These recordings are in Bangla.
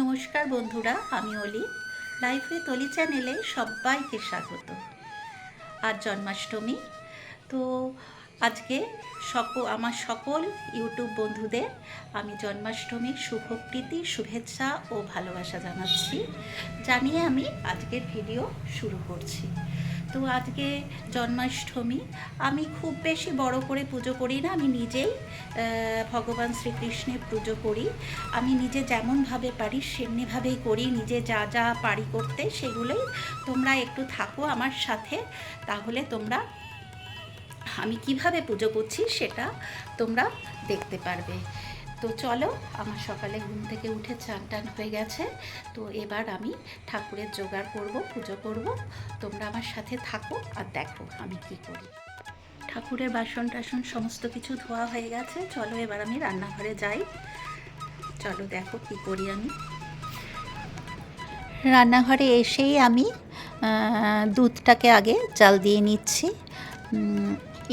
নমস্কার বন্ধুরা, আমি অলি। লাইফ উইথ অলি চ্যানেলে সবাইকে স্বাগত। আজ জন্মাষ্টমী। তো আজকে সকল, আমার সকল ইউটিউব বন্ধুদের আমি জন্মাষ্টমীর শুভপ্রীতি শুভেচ্ছা ও ভালোবাসা জানাচ্ছি, জানিয়ে আমি আজকের ভিডিও শুরু করছি। তো আজকে জন্মাষ্টমী, আমি খুব বেশি বড় করে পুজো করি না, আমি নিজেই ভগবান শ্রীকৃষ্ণের পুজো করি। আমি নিজে যেমনভাবে পারি সেমনিভাবেই করি, নিজে যা যা পারি করতে সেগুলোই তোমরা একটু থাকো আমার সাথে, তাহলে তোমরা, আমি কীভাবে পুজো করছি সেটা তোমরা দেখতে পারবে। তো চলো, আমার সকালে ঘুম থেকে উঠে চান টান হয়ে গেছে। তো এবার আমি ঠাকুরের জোগাড় করব, পুজো করব। তোমরা আমার সাথে থাকো আর দেখো আমি কি করি। ঠাকুরের বাসন টাসন সমস্ত কিছু ধোয়া হয়ে গেছে। চলো এবার আমি রান্নাঘরে যাই। চলো দেখো কি করি আমি। রান্নাঘরে এসেই আমি দুধটাকে আগে জাল দিয়ে নিচ্ছি।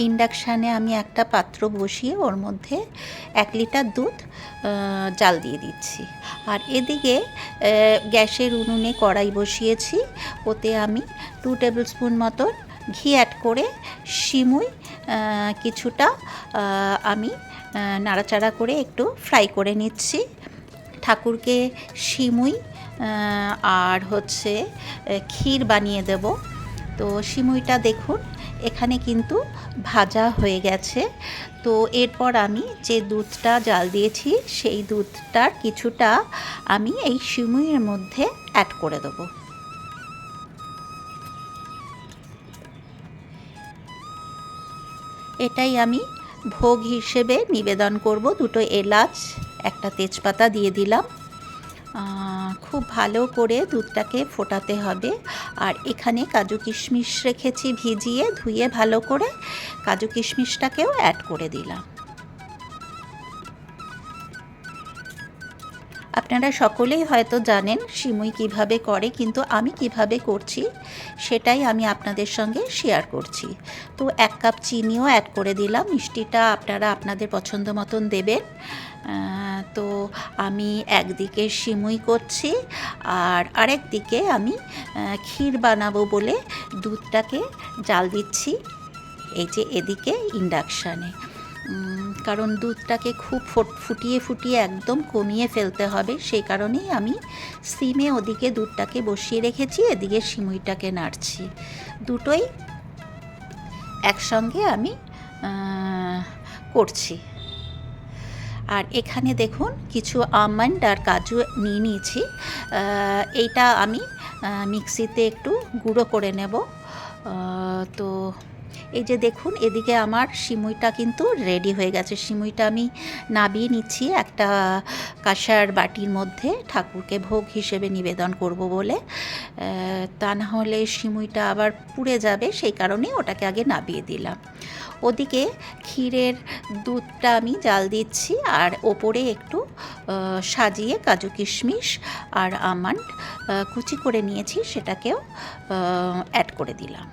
ইন্ডাকশানে আমি একটা পাত্র বসিয়ে ওর মধ্যে এক লিটার দুধ জাল দিয়ে দিচ্ছি। আর এদিকে গ্যাসের উনুনে কড়াই বসিয়েছি। ওতে আমি টু টেবিল স্পুন মতো ঘি অ্যাড করে সিমুই কিছুটা আমি নাড়াচাড়া করে একটু ফ্রাই করে নিচ্ছি। ঠাকুরকে সিমুই আর হচ্ছে ক্ষীর বানিয়ে দেব। তো সিমুইটা দেখুন এখানে কিন্তু ভাজা হয়ে গেছে। তো এরপর আমি যে দুধটা জাল দিয়েছি, সেই দুধটার কিছুটা আমি এই সিমুইয়ের মধ্যে অ্যাড করে দেবো। এটাই আমি ভোগ হিসেবে নিবেদন করব। দুটো এলাচ, একটা তেজপাতা দিয়ে দিলাম। খুব ভালো করে দুধটাকে ফোটাতে হবে। আর এখানে কাজু কিশমিশ রেখেছি ভিজিয়ে ধুয়ে ভালো করে কাজু কিশমিশটাকেও অ্যাড করে দিলাম। আপনারা সকলেই হয়তো জানেন সিমুই কীভাবে করে, কিন্তু আমি কীভাবে করছি সেটাই আমি আপনাদের সঙ্গে শেয়ার করছি। তো এক কাপ চিনিও অ্যাড করে দিলাম, মিষ্টিটা আপনারা আপনাদের পছন্দ মতন দেবেন। তো আমি একদিকে সিমুই করছি, আর আরেক দিকে আমি ক্ষীর বানাবো বলে দুধটাকে জাল দিচ্ছি, এই যে এদিকে ইন্ডাকশানে কারণ দুধটাকে খুব ফোট- ফুটিয়ে ফুটিয়ে একদম কমিয়ে ফেলতে হবে। সেই কারণেই আমি সিমে ওদিকে দুধটাকে বসিয়ে রেখেছি, এদিকে সিমুইটাকে নাড়ছি। দুটোই একসঙ্গে আমি করছি। আর এখানে দেখুন কিছু আমন্ড আর কাজু নিয়ে নিয়েছি। এইটা আমি মিক্সিতে একটু গুঁড়ো করে নেব। তো এই যে দেখুন, এদিকে আমার সিমুইটা কিন্তু রেডি হয়ে গেছে। সিমুইটা আমি নাবিয়ে নিচ্ছি একটা কাঁসার বাটির মধ্যে ঠাকুরকে ভোগ হিসেবে নিবেদন করব বলে। তা না হলে সিমুইটা আবার পুড়ে যাবে, সেই কারণে ওটাকে আগে নাবিয়ে দিলাম। ওদিকে ক্ষীরের দুধটা আমি জাল দিচ্ছি আর ওপরে একটু সাজিয়ে কাজু কিশমিশ আর আমন্ড কুচি করে নিয়েছি, সেটাকেও অ্যাড করে দিলাম।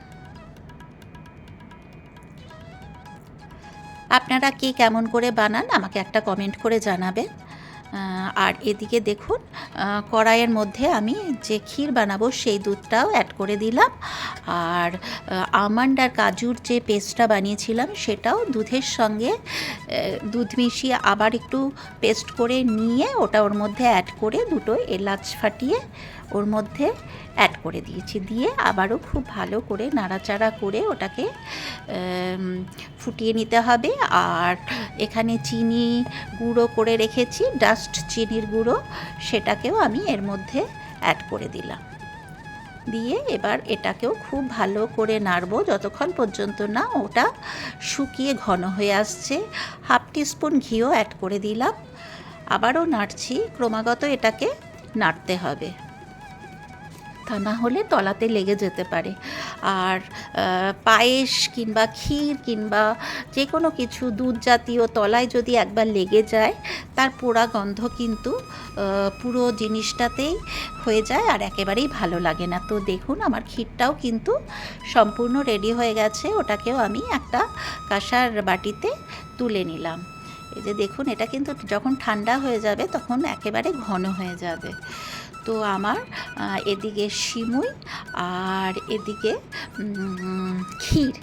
আপনারা কে কেমন করে বানান, আমাকে একটা কমেন্ট করে জানাবেন। আর এদিকে দেখুন কড়াইয়ের মধ্যে আমি যে ক্ষীর বানাবো সেই দুধটাও অ্যাড করে দিলাম। আর আমন্ড আর কাজুর যে পেস্টটা বানিয়েছিলাম সেটাও দুধের সঙ্গে দুধ মিশিয়ে আবার একটু পেস্ট করে নিয়ে ওটা ওর মধ্যে অ্যাড করে দুটো এলাচ ফাটিয়ে ওর মধ্যে অ্যাড করে দিয়েছি। দিয়ে আবারও খুব ভালো করে নাড়াচাড়া করে ওটাকে ফুটিয়ে নিতে হবে। আর এখানে চিনি গুঁড়ো করে রেখেছি ডাস্ট চিনির গুঁড়ো, সেটাকেও আমি এর মধ্যে অ্যাড করে দিলাম। দিয়ে এবার এটাকেও খুব ভালো করে নাড়বো, যতক্ষণ পর্যন্ত না ওটা শুকিয়ে ঘন হয়ে আসছে। হাফ টিস্পুন ঘিও অ্যাড করে দিলাম। আবারও নাড়ছি, ক্রমাগত এটাকে নাড়তে হবে। তা না হলে তলাতে লেগে যেতে পারে। আর পায়েস কিংবা ক্ষীর কিংবা যে কোনো কিছু দুধ জাতীয় তলায় যদি একবার লেগে যায়, তার পোড়া গন্ধ কিন্তু পুরো জিনিসটাতেই হয়ে যায় আর একেবারেই ভালো লাগে না। তো দেখুন, আমার ক্ষীরটাও কিন্তু সম্পূর্ণ রেডি হয়ে গেছে। ওটাকেও আমি একটা কাঁসার বাটিতে তুলে নিলাম। এই যে দেখুন, এটা কিন্তু যখন ঠান্ডা হয়ে যাবে, তখন একেবারে ঘন হয়ে যাবে। তো আমার এদিকে সিমুই আর এদিকে ক্ষীর।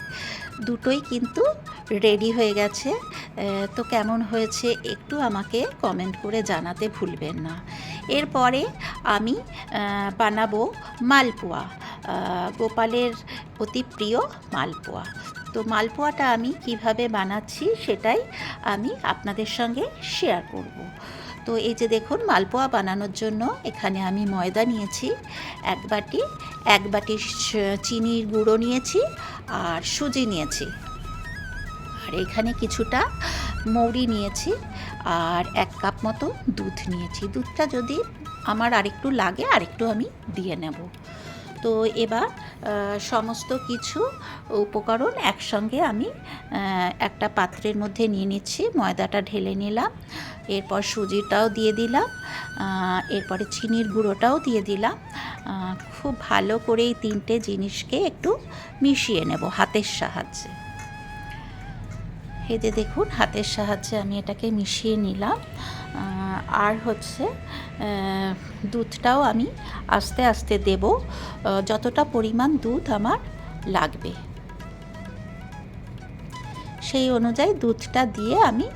দুটোই কিন্তু রেডি হয়ে গেছে। তো কেমন হয়েছে একটু আমাকে কমেন্ট করে জানাতে ভুলবেন না। এরপরে আমি বানাবো মালপোয়া। গোপালের অতি প্রিয় মালপোয়া। তো মালপোয়াটা আমি কীভাবে বানাচ্ছি সেটাই আমি আপনাদের সঙ্গে শেয়ার করব। তো এই যে দেখুন, মালপোয়া বানানোর জন্য এখানে আমি ময়দা নিয়েছি, এক বাটি এক বাটি চিনির গুঁড়ো নিয়েছি আর সুজি নিয়েছি। আর এখানে কিছুটা মৌরি নিয়েছি আর এক কাপ মতো দুধ নিয়েছি। দুধটা যদি আমার আরেকটু লাগে, আরেকটু আমি দিয়ে নেব। তো এবার সমস্ত কিছু উপকরণ একসঙ্গে আমি একটা পাত্রের মধ্যে নিয়ে নিচ্ছি। ময়দাটা ঢেলে নিলাম, এরপর সুজিটাও দিয়ে দিলাম এরপরে চিনির গুঁড়োটাও দিয়ে দিলাম। খুব ভালো করে এই তিনটে জিনিসকে একটু মিশিয়ে নেব হাতের সাহায্যে। যে দেখুন, হাতের সাহায্যে আমি এটাকে মিশিয়ে নিলাম। আর হচ্ছে দুধটাও আমি আস্তে আস্তে দেব। যতটা পরিমাণ দুধ আমার লাগবে। সেই অনুযায়ী দুধটা দিয়ে আমি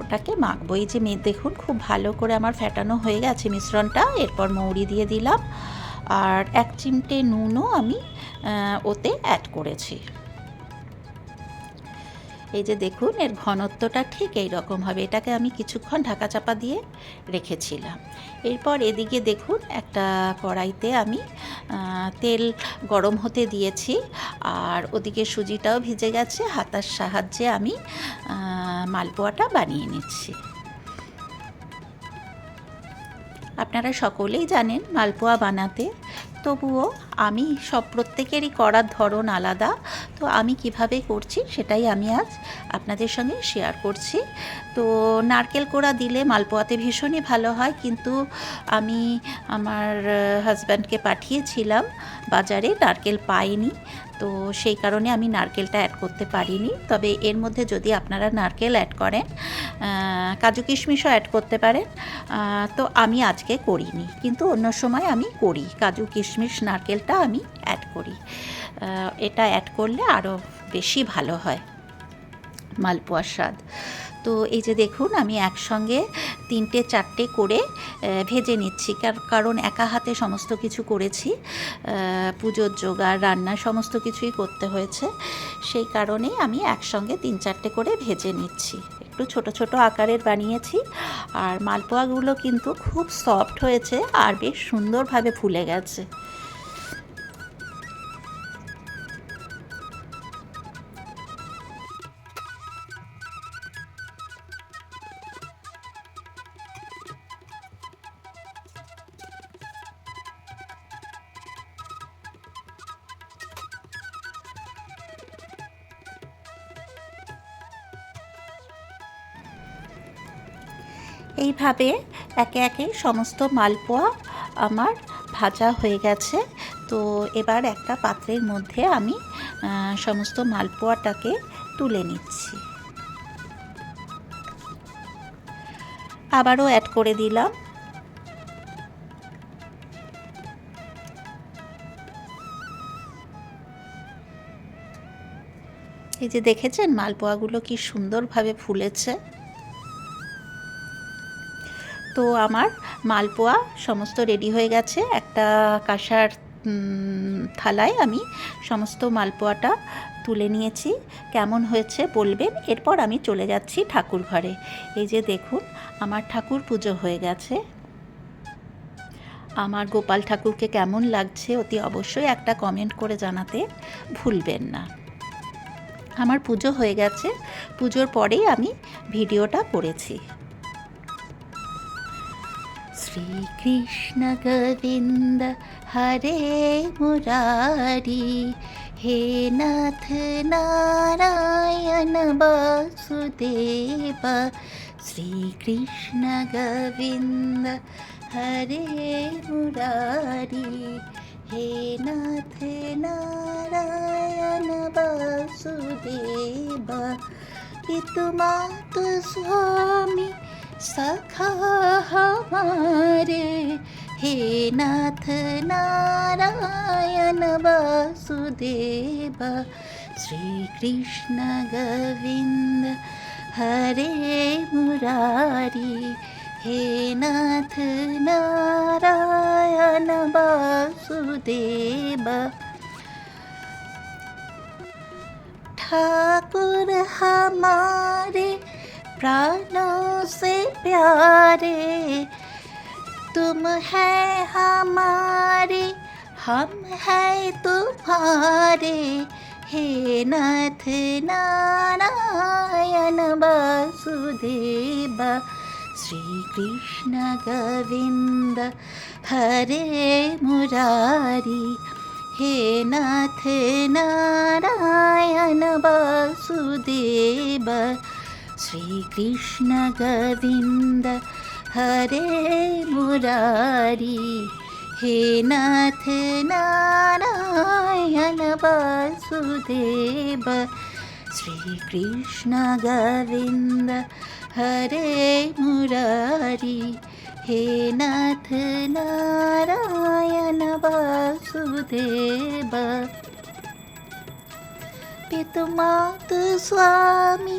ওটাকে মাখবো। এই যে মেয়ে দেখুন, খুব ভালো করে আমার ফ্যাটানো হয়ে গেছে মিশ্রণটা। এরপর মৌরি দিয়ে দিলাম। আর এক চিমটে নুনও আমি ওতে অ্যাড করেছি। এই যে দেখুন, এর ঘনত্বটা ঠিক এই রকম হবে। এটাকে আমি কিছুক্ষণ ঢাকা চাপা দিয়ে রেখেছিলাম। এরপর এদিকে দেখুন, একটা কড়াইতে আমি তেল গরম হতে দিয়েছি আর ওদিকে সুজিটাও ভিজে গেছে। হাতার সাহায্যে আমি মালপোয়াটা বানিয়ে নিচ্ছি। আপনারা সকলেই জানেন মালপোয়া বানাতে, তবুও আমি সব প্রত্যেকেরই করার ধরন আলাদা, তো আমি কীভাবে করছি সেটাই আমি আজ আপনাদের সঙ্গে শেয়ার করছি। তো নারকেল কোড়া দিলে মালপোয়াতে ভীষণই ভালো হয়, কিন্তু আমি আমার হাজব্যান্ডকে পাঠিয়েছিলাম বাজারে, নারকেল পাইনি, তো সেই কারণে আমি নারকেলটা অ্যাড করতে পারিনি। তবে এর মধ্যে যদি আপনারা নারকেল অ্যাড করেন কাজু কিশমিশও অ্যাড করতে পারেন তো আমি আজকে করিনি। কিন্তু অন্য সময় আমি করি, কাজু কিশমিশ নারকেলটা আমি অ্যাড করি। এটা অ্যাড করলে আরও বেশি ভালো হয়। মালপোয়ার স্বাদ। তো এই যে দেখুন, আমি একসঙ্গে তিনটে, চারটে করে ভেজে নিচ্ছি। কার- কারণ একা হাতে সমস্ত কিছু করেছি। পুজোর জোগাড়, রান্না সমস্ত কিছুই করতে হয়েছে। সেই কারণেই আমি একসঙ্গে তিন, চারটে করে ভেজে নিচ্ছি। একটু ছোট ছোট আকারের বানিয়েছি। আর মালপোয়াগুলো কিন্তু খুব সফট হয়েছে আর বেশ সুন্দরভাবে ফুলে গেছে। এইভাবে একে একে সমস্ত মালপোয়া আমার ভাজা হয়ে গেছে। তো এবার একটা পাত্রের মধ্যে আমি সমস্ত মালপোয়াটাকে তুলে নিচ্ছি। আবারও অ্যাড করে দিলাম। এই যে দেখেছেন মালপোয়াগুলো কি সুন্দরভাবে ফুলেছে? তো আমার মালপোয়া সমস্ত রেডি হয়ে গেছে। একটা কাঁসার থালায় আমি সমস্ত মালপোয়াটা তুলে নিয়েছি। কেমন হয়েছে বলবেন? এরপর আমি চলে যাচ্ছি ঠাকুর ঘরে। এই যে দেখুন, আমার ঠাকুর পুজো হয়ে গেছে। আমার গোপাল ঠাকুরকে কেমন লাগছে অতি অবশ্যই একটা কমেন্ট করে জানাতে ভুলবেন না। আমার পুজো হয়ে গেছে। পুজোর পরেই আমি ভিডিওটা করেছি। श्रीकृष्ण गोविन्द हरे मुरारी हे नाथ नारायण वासुदेव श्रीकृष्ण गोविन्द हरे मुरारी हे नाथ नारायण वासुदेव पितुमातु स्वामी सखा हमारे हे नाथ नारायण वासुदेव श्रीकृष्ण गोविन्द हरे मुरारी हे नाथ नारायण वासुदेव। ठाकुर हमारे प्राणों से प्यारे तुम है हमारे हम है तुम्हारे हे नाथ नारायण वासुदेव श्री कृष्ण गोविंद हरे मुरारी हे नाथ नारायण वासुदेव श्रीकृष्ण गोविन्द हरे मुरारी हे नाथ नारायण वासुदेव। गोविन्द हरे मुरारी हे नाथ नारायण वासुदेव। पितुमातु स्वामी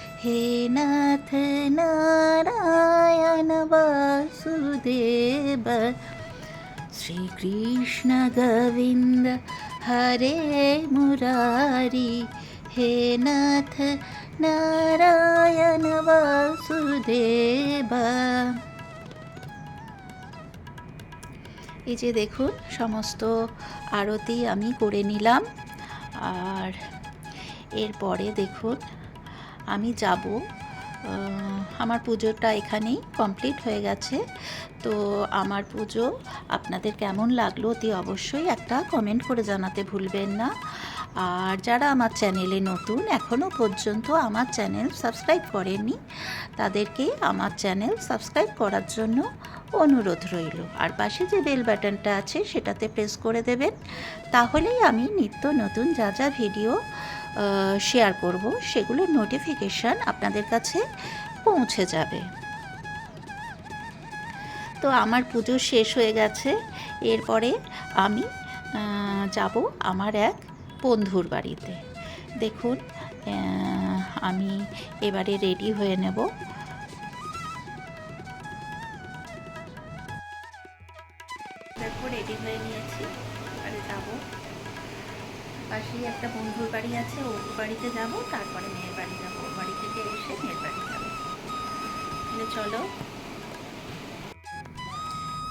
हे नाथ नारायण वासुदेव श्रीकृष्ण गोविन्द हरे मुरारी हे नाथ নারায়ণ বাসুদেবা এই যে দেখুন সমস্ত আরতি আমি করে নিলাম আর এরপরে দেখুন আমি যাব। আমার পুজোটা এখানেই কমপ্লিট হয়ে গেছে। তো আমার পুজো আপনাদের কেমন লাগল অতি অবশ্যই একটা কমেন্ট করে জানাতে ভুলবেন না। আর যারা আমার চ্যানেলে নতুন এখনও পর্যন্ত আমার চ্যানেল সাবস্ক্রাইব করেননি, তাদেরকে আমার চ্যানেল সাবস্ক্রাইব করার জন্য অনুরোধ রইল। আর পাশে যে বেল বাটনটা আছে, সেটাতে প্রেস করে দেবেন। তাহলেই আমি নিত্য নতুন যা যা ভিডিও শেয়ার করব সেগুলোর নোটিফিকেশান আপনাদের কাছে পৌঁছে যাবে। তো আমার পুজো শেষ হয়ে গেছে, এরপরে আমি যাব আমার এক বন্ধুর বাড়িতে। দেখুন আমি এবারে রেডি হয়ে নেব। রেডি হয়ে নিয়েছি, এবারে যাব। পাশেই একটা বন্ধুর বাড়ি আছে, ওর বাড়িতে যাব, তারপরে মেয়ের বাড়ি যাব, ওর বাড়ি থেকে এসে মেয়ের বাড়ি যাব। তাহলে চলো।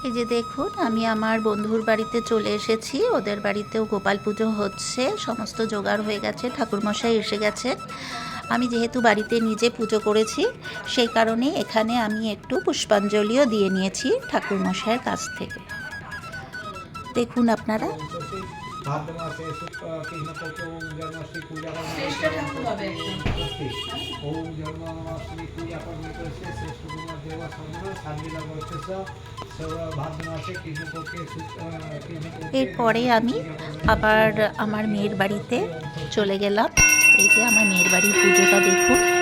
এই যে দেখুন, আমি আমার বন্ধুর বাড়িতে চলে এসেছি, ওদের বাড়িতেও গোপাল পুজো হচ্ছে, সমস্ত জোগাড় হয়ে গেছে, ঠাকুরমশাই এসে গেছেন। আমি যেহেতু বাড়িতে নিজে পুজো করেছি, সেই কারণে এখানে আমি একটু পুষ্পাঞ্জলিও দিয়ে নিয়েছি ঠাকুরমশাইয়ের কাছ থেকে। দেখুন আপনারা। এরপরে আমি আবার আমার মেয়ের বাড়িতে চলে গেলাম। এই যে আমার মেয়ের বাড়ির পুজোটা দেখুন।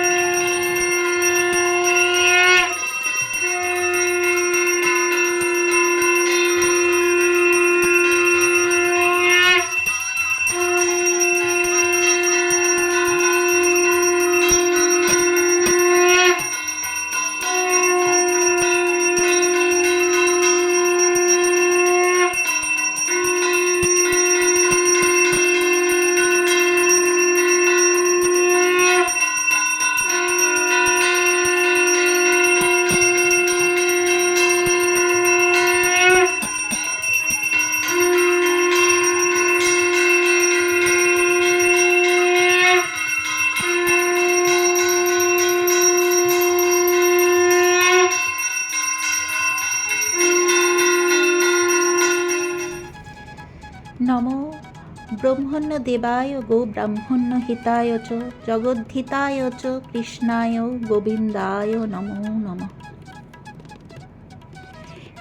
দেবায় গো ব্রাহ্মণ্য হিতায় চ, জগদ্ধিতায় চ, কৃষ্ণায় গোবিন্দায় নমো নমঃ।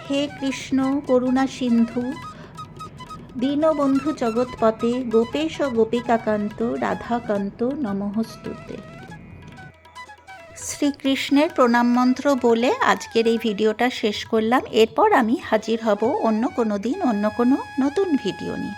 হে কৃষ্ণ করুণা সিন্ধু, দীনবন্ধু জগৎপতে গোপেশ গোপিকাকান্ত, রাধাকান্ত নমঃস্তুতে। শ্রীকৃষ্ণের প্রণাম মন্ত্র বলে আজকের এই ভিডিওটা শেষ করলাম। এরপর আমি হাজির হব অন্য কোনো দিন, অন্য কোনো নতুন ভিডিও নিয়ে।